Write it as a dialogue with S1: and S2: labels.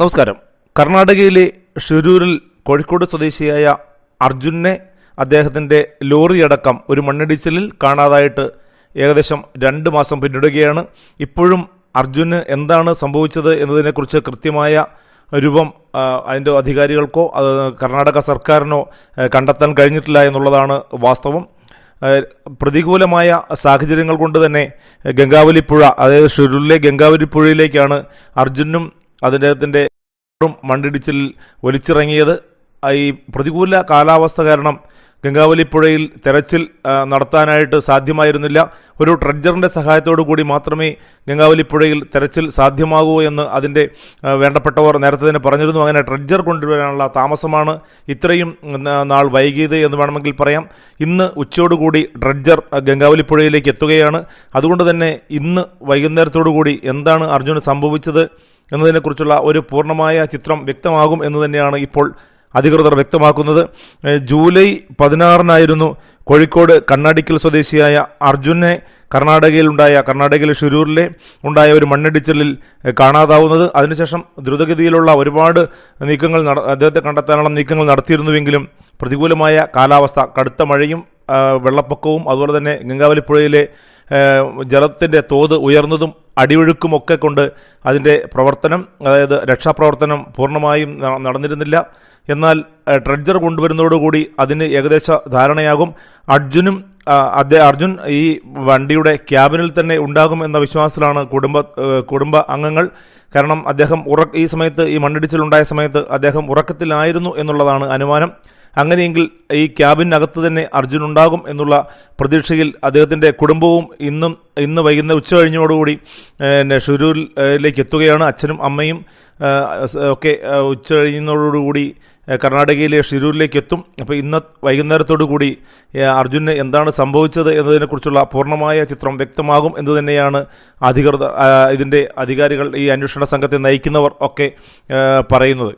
S1: നമസ്കാരം. കർണാടകയിലെ ഷിരൂരിൽ കോഴിക്കോട് സ്വദേശിയായ അർജുനെ അദ്ദേഹത്തിന്റെ ലോറിയടക്കം ഒരു മണ്ണിടിച്ചിലിൽ കാണാതായിട്ട് ഏകദേശം രണ്ട് മാസം പിന്നിടുകയാണ്. ഇപ്പോഴും അർജുന് എന്താണ് സംഭവിച്ചത് എന്നതിനെക്കുറിച്ച് കൃത്യമായ രൂപം അതിന്റെ അധികാരികൾക്കോ അത് കർണാടക സർക്കാരിനോ കണ്ടെത്താൻ കഴിഞ്ഞിട്ടില്ല എന്നുള്ളതാണ് വാസ്തവം. പ്രതികൂലമായ സാഹചര്യങ്ങൾ കൊണ്ട് തന്നെ ഗംഗാവലി പുഴ അതായത് ഷുരൂരിലെ ഗംഗാവലി പുഴയിലേക്കാണ് അർജുനും അദ്ദേഹത്തിന്റെ മണ്ണിടിച്ചിലിൽ ഒലിച്ചിറങ്ങിയത് ഈ പ്രതികൂല കാലാവസ്ഥ കാരണം ഗംഗാവലി പുഴയിൽ തെരച്ചിൽ നടത്താനായിട്ട് സാധ്യമായിരുന്നില്ല. ഒരു ട്രഡ്ജറിന്റെ സഹായത്തോടു കൂടി മാത്രമേ ഗംഗാവലി പുഴയിൽ തെരച്ചിൽ സാധ്യമാകൂ എന്ന് അതിന്റെ വേണ്ടപ്പെട്ടവർ നേരത്തെ തന്നെ പറഞ്ഞിരുന്നു. അങ്ങനെ ട്രഡ്ജർ കൊണ്ടുവരാനുള്ള താമസമാണ് ഇത്രയും നാൾ വൈകിയത് എന്ന് വേണമെങ്കിൽ പറയാം. ഇന്ന് ഉച്ചയോടുകൂടി ഡ്രഡ്ജർ ഗംഗാവലി പുഴയിലേക്ക് എത്തുകയാണ്. അതുകൊണ്ട് തന്നെ ഇന്ന് വൈകുന്നേരത്തോടു കൂടി എന്താണ് അർജുന് സംഭവിച്ചത്? എന്നതിനെക്കുറിച്ചുള്ള ഒരു പൂർണമായ ചിത്രം വ്യക്തമാകും എന്ന് തന്നെയാണ് ഇപ്പോൾ അധികൃതർ വ്യക്തമാക്കുന്നത്. ജൂലൈ പതിനാറിനായിരുന്നു കോഴിക്കോട് കണ്ണാടിക്കൽ സ്വദേശിയായ അർജുനെ കർണാടകയിലുണ്ടായ കർണാടകയിലെ ഷുരൂരിലെ ഉണ്ടായ ഒരു മണ്ണിടിച്ചിലിൽ കാണാതാവുന്നത്. അതിനുശേഷം ദ്രുതഗതിയിലുള്ള ഒരുപാട് നീക്കങ്ങൾ നട അദ്ദേഹത്തെ കണ്ടെത്താനുള്ള നീക്കങ്ങൾ നടത്തിയിരുന്നുവെങ്കിലും പ്രതികൂലമായ കാലാവസ്ഥ കടുത്ത മഴയും വെള്ളപ്പൊക്കവും അതുപോലെ തന്നെ ഗംഗാവലിപ്പുഴയിലെ ജലത്തിന്റെ തോത് ഉയർന്നതും അടിയൊഴുക്കുമൊക്കെ കൊണ്ട് അതിന്റെ പ്രവർത്തനം അതായത് രക്ഷാപ്രവർത്തനം പൂർണമായും നടന്നിരുന്നില്ല. എന്നാൽ ട്രഡ്ജർ കൊണ്ടുവരുന്നതോടുകൂടി അതിന് ഏകദേശ ധാരണയാകും. അർജുനും അദ്ദേഹം അർജുൻ ഈ വണ്ടിയുടെ ക്യാബിനിൽ തന്നെ ഉണ്ടാകും എന്ന വിശ്വാസത്തിലാണ് കുടുംബ കുടുംബ അംഗങ്ങൾ കാരണം അദ്ദേഹം ഉറ ഈ സമയത്ത് ഈ മണ്ണിടിച്ചിലുണ്ടായ സമയത്ത് അദ്ദേഹം ഉറക്കത്തിലായിരുന്നു എന്നുള്ളതാണ് അനുമാനം. അങ്ങനെയെങ്കിൽ ഈ ക്യാബിനകത്ത് തന്നെ അർജുൻ ഉണ്ടാകും എന്നുള്ള പ്രതീക്ഷയിൽ അദ്ദേഹത്തിന്റെ കുടുംബവും ഇന്നും ഇന്ന് വൈകുന്ന ഉച്ച കഴിഞ്ഞോടുകൂടി പിന്നെ ഷുരൂരിലേക്ക് എത്തുകയാണ് അച്ഛനും അമ്മയും. ഒക്കെ ഉച്ച കഴിയുന്നതോടുകൂടി കർണാടകയിലെ ഷിരൂരിലേക്ക് എത്തും. അപ്പോൾ ഇന്ന് വൈകുന്നേരത്തോടു കൂടി അർജുന് എന്താണ് സംഭവിച്ചത് എന്നതിനെക്കുറിച്ചുള്ള പൂർണമായ ചിത്രം വ്യക്തമാകും എന്ന് തന്നെയാണ് അധികൃതർ ഇതിന്റെ അധികാരികൾ ഈ അന്വേഷണ സംഘത്തെ നയിക്കുന്നവർ ഒക്കെ പറയുന്നത്.